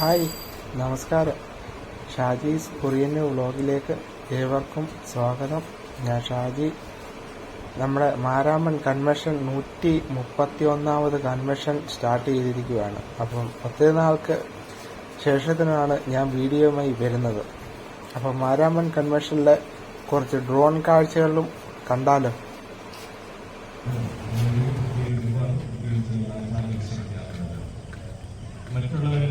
Hi നമസ്കാരം. Shaji's Korean വ്ളോഗിലേക്ക് ഏവർക്കും സ്വാഗതം. ഞാൻ ഷാജി. നമ്മുടെ മാരാമൺ കൺവെൻഷൻ നൂറ്റി മുപ്പത്തി ഒന്നാമത് കൺവെൻഷൻ സ്റ്റാർട്ട് ചെയ്തിരിക്കുകയാണ്. അപ്പം ഒത്തിരി നാൾക്ക് ശേഷത്തിനാണ് ഞാൻ വീഡിയോയുമായി വരുന്നത്. അപ്പം മാരാമൺ കൺവെൻഷനിലെ കുറച്ച് ഡ്രോൺ കാഴ്ചകളും കണ്ടാലോ? മറ്റുള്ളവരുടെ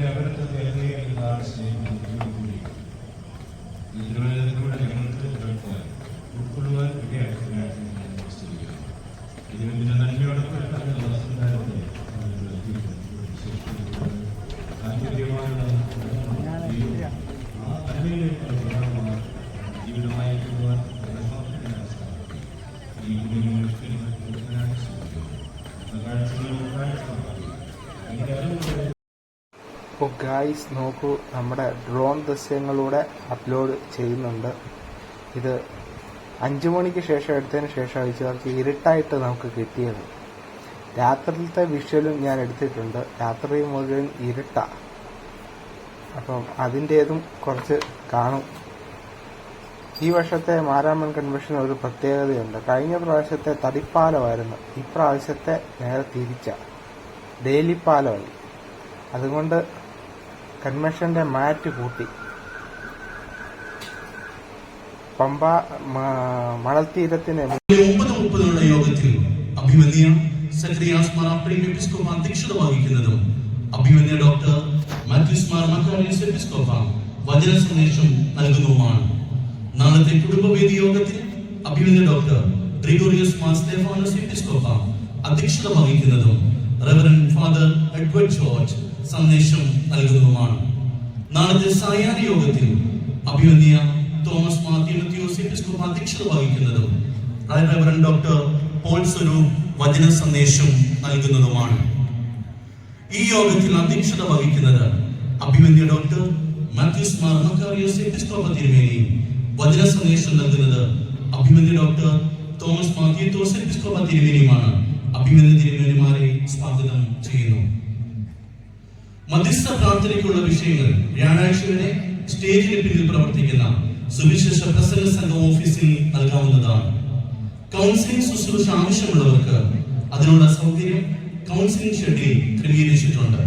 ഗായ്സ് നോക്കൂ നമ്മുടെ ഡ്രോൺ ദൃശ്യങ്ങളൂടെ അപ്ലോഡ് ചെയ്യുന്നുണ്ട്. ഇത് അഞ്ചു മണിക്ക് ശേഷം എടുത്തതിന് ശേഷം അയച്ചവർക്ക് ഇരുട്ടായിട്ട് നമുക്ക് കിട്ടിയത്. രാത്രിയിലത്തെ വിഷ്വലും ഞാൻ എടുത്തിട്ടുണ്ട്. രാത്രി മുഴുവൻ ഇരുട്ട. അപ്പം അതിന്റേതും കുറച്ച് കാണും. ഈ വർഷത്തെ മാരാമൺ കൺവെൻഷൻ ഒരു പ്രത്യേകതയുണ്ട്. കഴിഞ്ഞ പ്രാവശ്യത്തെ തടിപ്പാലമായിരുന്നു. ഇപ്രാവശ്യത്തെ നേരെ തിരിച്ച. ഡെയിലി പാലമായി അതുകൊണ്ട് കൺവെൻഷന്റെ മാറ്റ് കൂട്ടി. പമ്പ മണൽത്തീരത്തിന് ഒമ്പത് മുപ്പതിനുള്ള യോഗത്തിൽ അഭിമന്യ സക്രിയാസ് അപ്രീം എപ്പിസ്കോപ്പ അധ്യക്ഷത വഹിക്കുന്നതും അഭിമന്യ ഡോക്ടർ മാത്യൂസ് മാർ മക്കാരിയസ് എപ്പിസ്കോപ്പ വചന സന്ദേശം നൽകുന്നതുമാണ് നാളത്തെ കുടുംബവേദി യോഗത്തിൽ അഭിമന്യ ഡോക്ടർ ഗ്രിഗോറിയസ് മാർ സ്റ്റെഫാനോസ് എപ്പിസ്കോപ്പ അധ്യക്ഷത വഹിക്കുന്നതും റെവറൻ ഫാദർ എഡ്വേർഡ് ജോർജ് സന്ദേശം നൽകുന്നതുമാണ്. നാളത്തെ സായാഹ്ന യോഗത്തിൽ അഭിവന്യ തോമസ് എപ്പിസ്കോപ്പ അധ്യക്ഷത വഹിക്കുന്നതും റവറൻ ഡോക്ടർ പോൾ സ്വരൂപ് വചന സന്ദേശം നൽകുന്നതുമാണ്. ഈ യോഗത്തിൽ അധ്യക്ഷത വഹിക്കുന്നത് അഭിമന്യ ഡോക്ടർ മാത്യൂസ് മാർ തിരുമേനി വചന സന്ദേശം നൽകുന്നത് അഭിമന്യ ഡോക്ടർ തോമസ് മാർ തീത്തോസ് എപ്പിസ്കോപ്പ തിരുമേനിയുമാണ്. അഭിമന്യ തിരുമേനിമാരെ സ്വാഗതം ചെയ്യുന്നു. മധ്യസ്ഥ പ്രാർത്ഥനയ്ക്കുള്ള വിഷയങ്ങൾ വ്യാഴാഴ്ച വരെ സ്റ്റേജിന് പിന്നിൽ പ്രവർത്തിക്കുന്ന സുവിശേഷ പ്രസംഗ സംഘം ഓഫീസിൽ നൽകാവുന്നതാണ്. കൗൺസിലിംഗ് ശുശ്രൂഷ ആവശ്യമുള്ളവർക്ക് അതിനുള്ള സൗകര്യം കൗൺസിലിംഗ് ഷെഡിൽ ക്രമീകരിച്ചിട്ടുണ്ട്.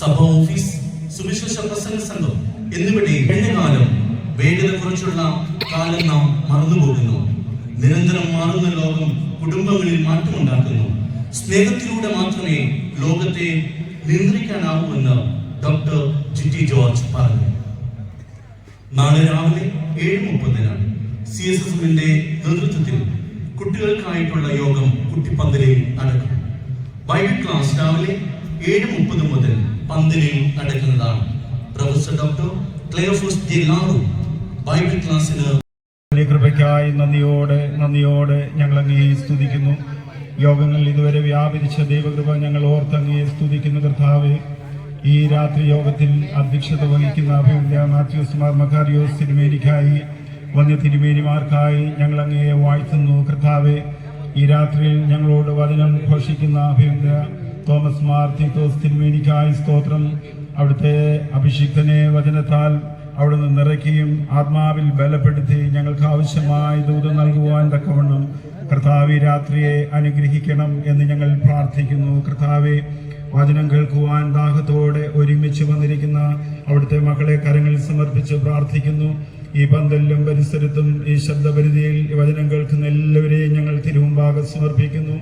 സഭ ഓഫീസ് സുവിശേഷ പ്രസംഗ സംഘം എന്നിവിടെ കഴിഞ്ഞ കാലം വേഗത കുറിച്ചുള്ള കാലം നാം മറന്നുപോകുന്നു. നിരന്തരം മാറുന്ന ലോകം കുടുംബങ്ങളിൽ മാറ്റമുണ്ടാക്കുന്നു. സ്നേഹത്തിലൂടെ മാത്രമേ ലോകത്തെ നിയന്ത്രിക്കാനാവൂ ഡോക്ടർ ജിറ്റി ജോർജ് പറഞ്ഞു. നാളെ രാവിലെ ഏഴ് മുപ്പതിനാണ് സി എസ് എമ്മിന്റെ നേതൃത്വത്തിൽ കുട്ടികൾക്കായിട്ടുള്ള യോഗം കുട്ടിപ്പന്തലിൽ നടക്കും. വൈകിട്ട് ക്ലാസ് രാവിലെ ഏഴ് മുപ്പത് മുതൽ പന്തലിൽ നടക്കുന്നതാണ്. Professor doctor Cleophas J Laru Bible ക്ലാസ്സിന് കൃപയ്ക്കായി നന്ദിയോടെ നന്ദിയോടെ ഞങ്ങൾ അങ്ങേ സ്തുതിക്കുന്നു. യോഗങ്ങളിൽ ഇതുവരെ വ്യാപരിച്ച ദൈവകൃപ ഞങ്ങൾ ഓർത്തങ്ങയെ സ്തുതിക്കുന്നു കർത്താവ്. ഈ രാത്രി യോഗത്തിൽ അധ്യക്ഷത വഹിക്കുന്ന അഭിമുഖ്യ മാത്യൂസ് മാർ മക്കാരിയോസ് തിരുമേനിക്കായി വന്യ തിരുമേനിമാർക്കായി ഞങ്ങൾ അങ്ങേ വാഴ്ത്തുന്നു കർത്താവ്. ഈ രാത്രിയിൽ ഞങ്ങളോട് വചനം ഘോഷിക്കുന്ന അഭിമുഖ്യ തോമസ് മാർ തീത്തോസ് തിരുമേനിക്കായി സ്തോത്രം. അവിടുത്തെ അഭിഷിക്തനെ വചനത്താൽ അവിടുന്ന് നിറയ്ക്കുകയും ആത്മാവിൽ ബലപ്പെടുത്തി ഞങ്ങൾക്ക് ആവശ്യമായ ദൂതം നൽകുവാൻ തക്കവണ്ണം കർത്താവെ രാത്രിയെ അനുഗ്രഹിക്കണം എന്ന് ഞങ്ങൾ പ്രാർത്ഥിക്കുന്നു. കർത്താവെ വചനം കേൾക്കുവാൻ ദാഹത്തോടെ ഒരുമിച്ച് വന്നിരിക്കുന്ന അവിടുത്തെ മക്കളെ കരങ്ങളിൽ സമർപ്പിച്ച് പ്രാർത്ഥിക്കുന്നു. ഈ പന്തലിലും പരിസരത്തും ഈ ശബ്ദപരിധിയിൽ വചനം കേൾക്കുന്ന എല്ലാവരെയും ഞങ്ങൾ തിരുമുമ്പാകെ സമർപ്പിക്കുന്നു.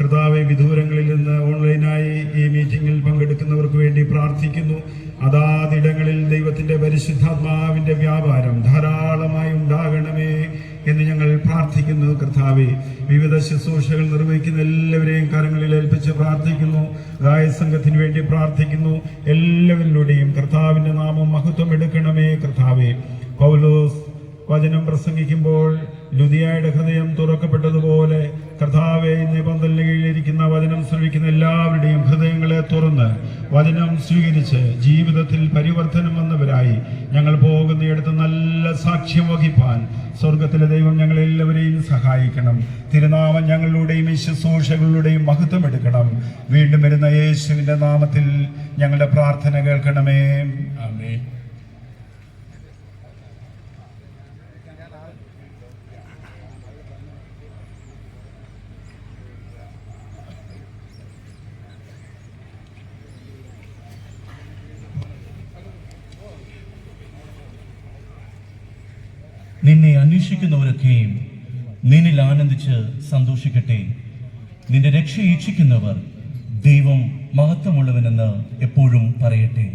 കർത്താവെ വിദൂരങ്ങളിൽ നിന്ന് ഓൺലൈനായി ഈ മീറ്റിംഗിൽ പങ്കെടുക്കുന്നവർക്ക് വേണ്ടി പ്രാർത്ഥിക്കുന്നു. അതാതിടങ്ങളിൽ ദൈവത്തിന്റെ പരിശുദ്ധാത്മാവിന്റെ വ്യാപാരം ധാരാളമായി ഉണ്ടാകണമേ എന്ന് ഞങ്ങൾ പ്രാർത്ഥിക്കുന്നു. കർത്താവെ വിവിധ ശുശ്രൂഷകൾ നിർവഹിക്കുന്ന എല്ലാവരെയും കരങ്ങളിൽ ഏൽപ്പിച്ച് പ്രാർത്ഥിക്കുന്നു. ഗായ സംഘത്തിന് വേണ്ടി പ്രാർത്ഥിക്കുന്നു. എല്ലാവരിലൂടെയും കർത്താവിന്റെ നാമം മഹത്വം എടുക്കണമേ. കർത്താവെ പൗലോസ് വചനം പ്രസംഗിക്കുമ്പോൾ ലുതിയായുടെ ഹൃദയം തുറക്കപ്പെട്ടതുപോലെ കർത്താവെ പന്തലിന് കീഴിലിരിക്കുന്ന വചനം ശ്രമിക്കുന്ന എല്ലാവരുടെയും ഹൃദയങ്ങളെ തുറന്ന് വചനം സ്വീകരിച്ച് ജീവിതത്തിൽ പരിവർത്തനം വന്നവരായി ഞങ്ങൾ പോകുന്നിടത്ത് നല്ല സാക്ഷ്യം വഹിപ്പാൻ സ്വർഗത്തിലെ ദൈവം ഞങ്ങളെല്ലാവരെയും സഹായിക്കണം. തിരുനാമം ഞങ്ങളുടെയും ശുശ്രൂഷകളുടെയും മഹത്വം എടുക്കണം. വീണ്ടും വരുന്ന യേശുവിന്റെ നാമത്തിൽ ഞങ്ങളുടെ പ്രാർത്ഥന കേൾക്കണമേ. ആമേൻ. നിന്നെ അന്വേഷിക്കുന്നവരൊക്കെയും നിന്നിൽ ആനന്ദിച്ച് സന്തോഷിക്കട്ടെ. നിന്റെ രക്ഷ ഈക്ഷിക്കുന്നവർ ദൈവം മഹത്വമുള്ളവനെന്ന് എപ്പോഴും പറയട്ടെ.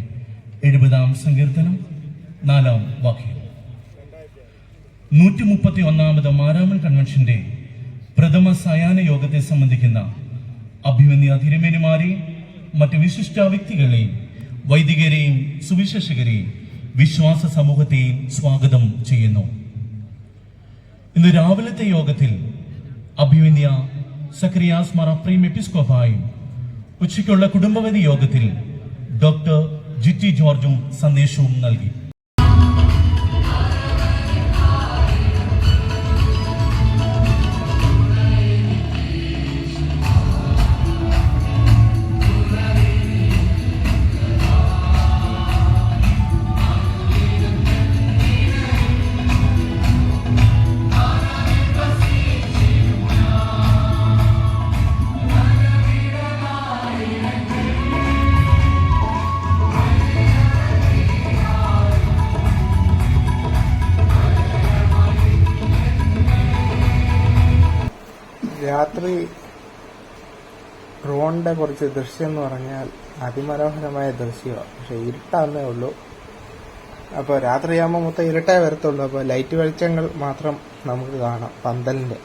എഴുപതാം സങ്കീർത്തനം നാലാം വാക്യം. നൂറ്റി മുപ്പത്തി ഒന്നാമത് മാരാമൺ കൺവെൻഷന്റെ പ്രഥമ സയാന യോഗത്തെ സംബന്ധിക്കുന്ന അഭിമന്യ തിരുമേനിമാരെയും മറ്റ് വിശിഷ്ട വ്യക്തികളെയും വൈദികരെയും സുവിശേഷകരെയും വിശ്വാസ സമൂഹത്തെയും സ്വാഗതം ചെയ്യുന്നു. ഇന്ന് രാവിലത്തെ യോഗത്തിൽ അഭിമന്യ സക്രിയാസ് മാർ അപ്രീം എപ്പിസ്കോപ്പായും ഉച്ചയ്ക്കുള്ള കുടുംബവതി യോഗത്തിൽ ഡോക്ടർ ജിറ്റി ജോർജും സന്ദേശവും നൽകി. ഡ്രോണിന്റെ കുറച്ച് ദൃശ്യം എന്ന് പറഞ്ഞാൽ അതിമനോഹരമായ ദൃശ്യമാണ് പക്ഷെ ഇരുട്ടാന്നേ ഉള്ളൂ. അപ്പോൾ രാത്രിയാകുമ്പോൾ മൊത്തം ഇരുട്ടേ വരത്തുള്ളൂ. അപ്പോൾ ലൈറ്റ് വെളിച്ചങ്ങൾ മാത്രം നമുക്ക് കാണാം. പന്തലിന്റെ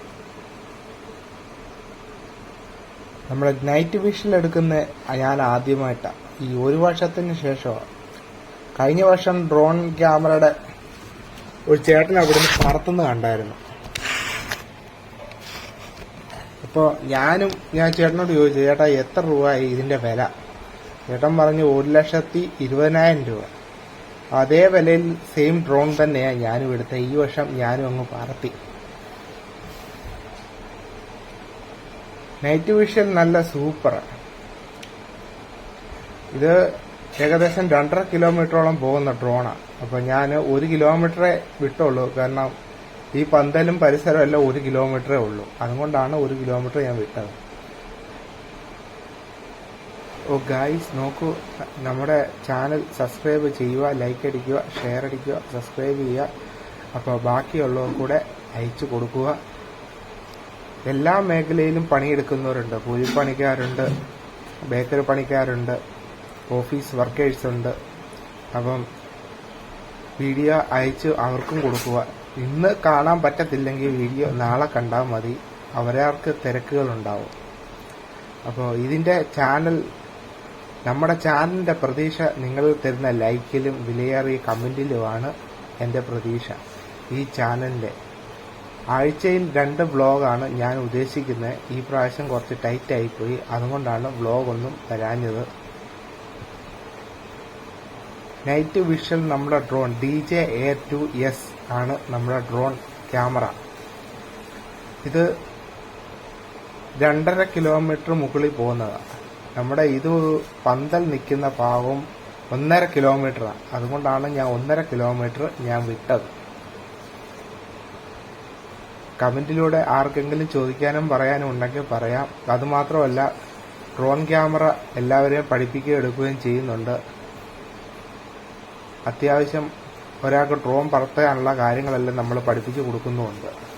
നമ്മൾ നൈറ്റ് വിഷൻ എടുക്കുന്ന ഞാൻ ആദ്യമായിട്ടാണ് ഈ ഒരു വർഷത്തിന് ശേഷമാണ് കഴിഞ്ഞ വർഷം ഡ്രോൺ ക്യാമറയുടെ ഒരു ചേട്ടൻ അവിടുന്ന് പറത്തുന്നത് കണ്ടായിരുന്നു. അപ്പോൾ ഞാനും ഞാൻ ചേട്ടനോട് ചോദിച്ചു ചേട്ടാ എത്ര രൂപയായി ഇതിന്റെ വില? ചേട്ടൻ പറഞ്ഞു ഒരു ലക്ഷത്തി ഇരുപതിനായിരം രൂപ. അതേ വിലയിൽ സെയിം ഡ്രോൺ തന്നെയാണ് ഞാനും എടുത്തത്. ഈ വർഷം ഞാനും അങ്ങ് പറത്തി. നൈറ്റ് വിഷൻ നല്ല സൂപ്പറാണ് ഇത് ഏകദേശം രണ്ടര കിലോമീറ്ററോളം പോകുന്ന ഡ്രോണാണ് അപ്പോൾ ഞാൻ ഒരു കിലോമീറ്ററേ വിട്ടുള്ളൂ. കാരണം ഈ പന്തലും പരിസരവും എല്ലാം ഒരു കിലോമീറ്ററേ ഉള്ളൂ. അതുകൊണ്ടാണ് ഒരു കിലോമീറ്റർ ഞാൻ വിട്ടത്. ഓ ഗായ്സ് നോക്കൂ. നമ്മുടെ ചാനൽ സബ്സ്ക്രൈബ് ചെയ്യുക ലൈക്ക് അടിക്കുക ഷെയർ അടിക്കുക സബ്സ്ക്രൈബ് ചെയ്യുക. അപ്പോൾ ബാക്കിയുള്ളവർ കൂടെ അയച്ചു കൊടുക്കുക. എല്ലാ മേഖലയിലും പണിയെടുക്കുന്നവരുണ്ട്. കൂലിപ്പണിക്കാരുണ്ട് ബേക്കറി പണിക്കാരുണ്ട് ഓഫീസ് വർക്കേഴ്സ് ഉണ്ട്. അപ്പം വീഡിയോ അയച്ച് അവർക്കും കൊടുക്കുക. ഇന്ന് കാണാൻ പറ്റത്തില്ലെങ്കിൽ വീഡിയോ നാളെ കണ്ടാൽ മതി. അവരാർക്ക് തിരക്കുകൾ ഉണ്ടാവും അപ്പോൾ ഇതിന്റെ ചാനൽ നമ്മുടെ ചാനലിന്റെ പ്രതീക്ഷ നിങ്ങൾ തരുന്ന ലൈക്കിലും വിലയേറിയ കമന്റിലുമാണ് എന്റെ പ്രതീക്ഷ ഈ ചാനലിന്റെ. ആഴ്ചയിൽ രണ്ട് വ്ളോഗാണ് ഞാൻ ഉദ്ദേശിക്കുന്നത്. ഈ പ്രാവശ്യം കുറച്ച് ടൈറ്റ് ആയിപ്പോയി. അതുകൊണ്ടാണ് വ്ളോഗൊന്നും തരാഞ്ഞത് നൈറ്റ് വിഷൻ നമ്മുടെ drone D J A two S. ആണ് നമ്മുടെ ഡ്രോൺ ക്യാമറ. ഇത് രണ്ടര കിലോമീറ്റർ മുകളിൽ പോകുന്നതാണ് നമ്മുടെ ഇത് പന്തൽ നിൽക്കുന്ന ഭാഗം ഒന്നര കിലോമീറ്ററാണ് അതുകൊണ്ടാണ് ഞാൻ ഒന്നര കിലോമീറ്റർ ഞാൻ വിട്ടത്. കമന്റിലൂടെ ആർക്കെങ്കിലും ചോദിക്കാനും പറയാനും ഉണ്ടെങ്കിൽ പറയാം. അതുമാത്രമല്ല ഡ്രോൺ ക്യാമറ എല്ലാവരെയും പഠിപ്പിക്കുകയും എടുക്കുകയും ചെയ്യുന്നുണ്ട്. അത്യാവശ്യം ഒരാൾക്ക് ഡ്രോൺ പറത്താനുള്ള കാര്യങ്ങളെല്ലാം നമ്മൾ പഠിപ്പിച്ചു കൊടുക്കുന്നുമുണ്ട്.